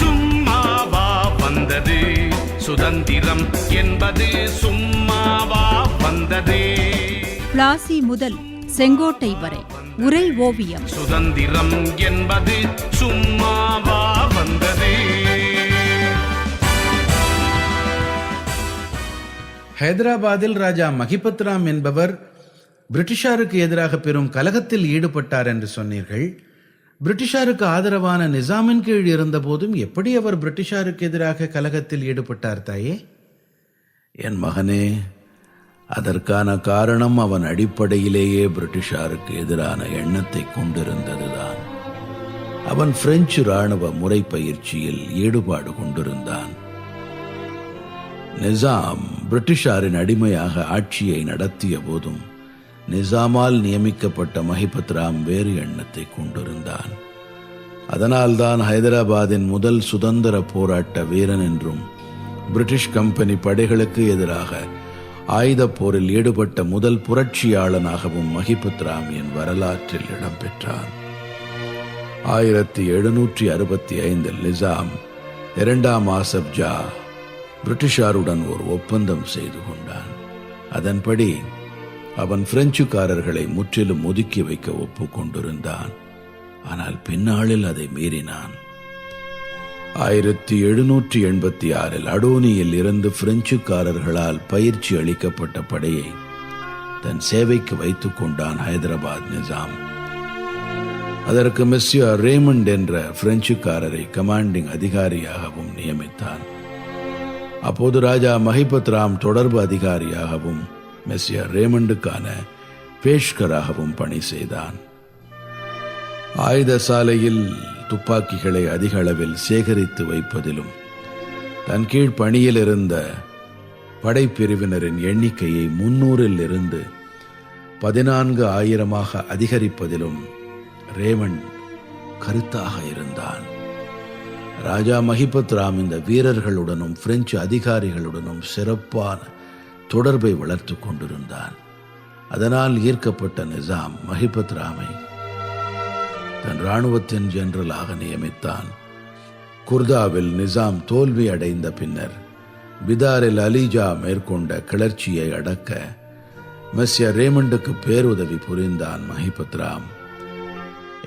சும்மாவா வந்தது? சுதந்திரம் என்பது சும்மாவா வந்தது? பிளாசி முதல் செங்கோட்டை வரை உரை ஓவியம். சுதந்திரம் என்பது சும்மாவா வந்தது? ஹைதராபாத்தில் ராஜா மகிபத்ராம் என்பவர் பிரிட்டிஷாருக்கு எதிராக பெரும் கலகத்தில் ஈடுபட்டார் என்று சொன்னீர்கள். பிரிட்டிஷாருக்கு ஆதரவான நிசாமின் கீழ் இருந்தபோதும் எப்படி அவர் பிரிட்டிஷாருக்கு எதிராக கலகத்தில் ஈடுபட்டார் தாயே? என் மகனே அதற்கான காரணம் அவன் அடிப்படையிலேயே பிரிட்டிஷாருக்கு எதிரான எண்ணத்தை கொண்டிருந்ததுதான். அவன் பிரெஞ்சு ராணுவ முறை பயிற்சியில் ஈடுபாடு கொண்டிருந்தான். நிசாம் பிரிட்டிஷாரின் அடிமையாக ஆட்சியை நடத்திய போதும் நிசாமால் நியமிக்கப்பட்ட மஹிபத் ராம் வேறு எண்ணத்தை கொண்டிருந்தான். அதனால்தான் ஹைதராபாத்தின் முதல் சுதந்திர போராட்ட வீரன் என்றும் பிரிட்டிஷ் கம்பெனி படைகளுக்கு எதிராக ஆயுதப் போரில் ஈடுபட்ட முதல் புரட்சியாளனாகவும் மஹிபத் ராம் என் வரலாற்றில் இடம்பெற்றான். ஆயிரத்தி எழுநூற்றி அறுபத்தி ஐந்தில் நிசாம் இரண்டாம் ஆசப் ஜா பிரிட்டிஷாருடன் ஒரு ஒப்பந்தம் செய்து கொண்டான். அதன்படி அவன் பிரெஞ்சுக்காரர்களை முற்றிலும் ஒதுக்கி வைக்க ஒப்புக்கொண்டிருந்தான். ஆனால் பின்னாளில் அதை மீறினான். ஆயிரத்தி எழுநூற்றி எண்பத்தி ஆறில் அடோனியில் இருந்து பிரெஞ்சுக்காரர்களால் பயிற்சி அளிக்கப்பட்ட படையை தன் சேவைக்கு வைத்துக் கொண்டான் ஹைதராபாத் நிசாம். அதற்கு மெஸ்ஸியோ ரேமண்ட் என்ற பிரெஞ்சுக்காரரை கமாண்டிங் அதிகாரியாகவும் நியமித்தான். அப்போது ராஜா மஹிபத் ராம் தொடர்பு அதிகாரியாகவும் மெஸ்ஸியா ரேமண்டுக்கான பேஷ்கராகவும் பணி செய்தான். ஆயுத சாலையில் துப்பாக்கிகளை அதிக அளவில் சேகரித்து வைப்பதிலும் தன் கீழ் பணியில் இருந்த படைப்பிரிவினரின் எண்ணிக்கையை முன்னூறில் இருந்து பதினான்கு ஆயிரமாக அதிகரிப்பதிலும் ரேமண்ட் கருத்தாக இருந்தான். ராஜா மஹிபத் ராம் இந்த வீரர்களுடனும் பிரெஞ்சு அதிகாரிகளுடனும் சிறப்பான தொடர்பை வளர்த்து கொண்டிருந்தான். அதனால் ஈர்க்கப்பட்ட நிசாம் மஹிபத் ராமை தன் இராணுவத்தின் ஜெனரலாக நியமித்தான். குர்தாவில் நிசாம் தோல்வி அடைந்த பின்னர் பிதாரில் அலிஜா மேற்கொண்ட கிளர்ச்சியை அடக்க மெஸ்ய ரேமண்டுக்கு பேருதவி புரிந்தான் மஹிபத் ராம்.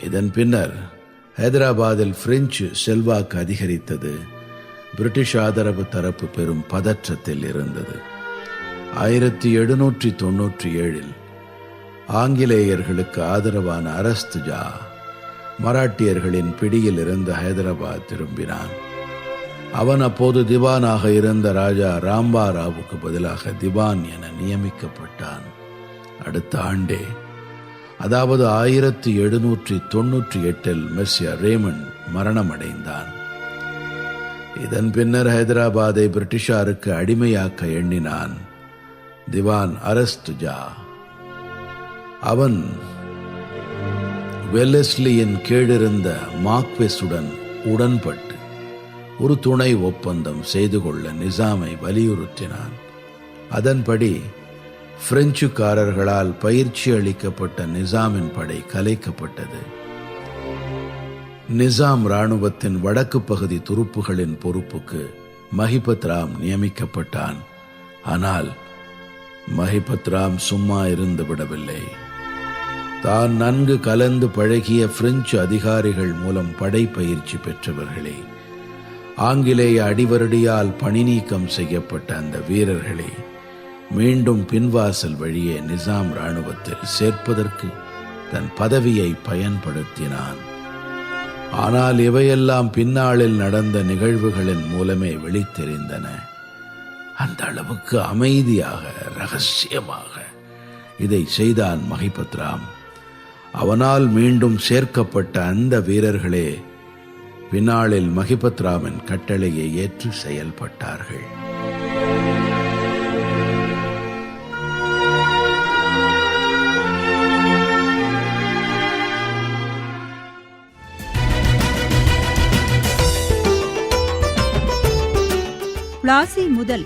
இதன் பின்னர் ஹைதராபாத்தில் பிரெஞ்சு செல்வாக்கு அதிகரித்தது. பிரிட்டிஷ் ஆதரவு தரப்பு பெரும் பதற்றத்தில் இருந்தது. ஆயிரத்தி எழுநூற்றி தொன்னூற்றி ஏழில் ஆங்கிலேயர்களுக்கு ஆதரவான அரஸ்துஜா மராட்டியர்களின் பிடியில் இருந்து ஹைதராபாத் திரும்பினான். அவன் அப்போது திவானாக இருந்த ராஜா ராம்பா ராவுக்கு பதிலாக திவான் என நியமிக்கப்பட்டான். அடுத்த ஆண்டே அதாவது ஆயிரத்தி எழுநூற்றி தொன்னூற்றி எட்டில் மெஸ்ஸியா ரேமன் மரணமடைந்தான். இதன் பின்னர் ஹைதராபாத்தை பிரிட்டிஷாருக்கு அடிமையாக்க எண்ணினான். திவான் அரஸ்துஜா அவன் வெல்லஸ்லியின் கீழிருந்த மாக்வெஸுடன் உடன்பட்டு ஒரு துணை ஒப்பந்தம் செய்து கொள்ள நிசாமை வலியுறுத்தினான் அதன்படி பிரெஞ்சுக்காரர்களால் பயிற்சி அளிக்கப்பட்ட நிசாமின் படை கலைக்கப்பட்டது நிசாம் ராணுவத்தின் வடக்கு பகுதி துருப்புகளின் பொறுப்புக்கு மஹிபத் ராம் நியமிக்கப்பட்டான் ஆனால் மகிபத்ராம் சும்மா இருந்து விடவில்லை. தான் நன்கு கலந்து பழகிய பிரெஞ்சு அதிகாரிகள் மூலம் படை பயிற்சி பெற்றவர்களே ஆங்கிலேய அடிவருடியால் பணி நீக்கம் செய்யப்பட்ட அந்த வீரர்களை மீண்டும் பின்வாசல் வழியே நிசாம் ராணுவத்தில் சேர்ப்பதற்கு தன் பதவியை பயன்படுத்தினான். ஆனால் இவையெல்லாம் பின்னாளில் நடந்த நிகழ்வுகளின் மூலமே வெளித்தெரிந்தன. அந்த அளவுக்கு அமைதியாக ரகசியமாக. இதை செய்தான் மகிபத்ராம். அவனால் மீண்டும் சேர்க்கப்பட்ட அந்த வீரர்களே பின்னாளில் மகிபத்ராமன் கட்டளையை ஏற்று செயல்பட்டார்கள். பிளாசி முதல்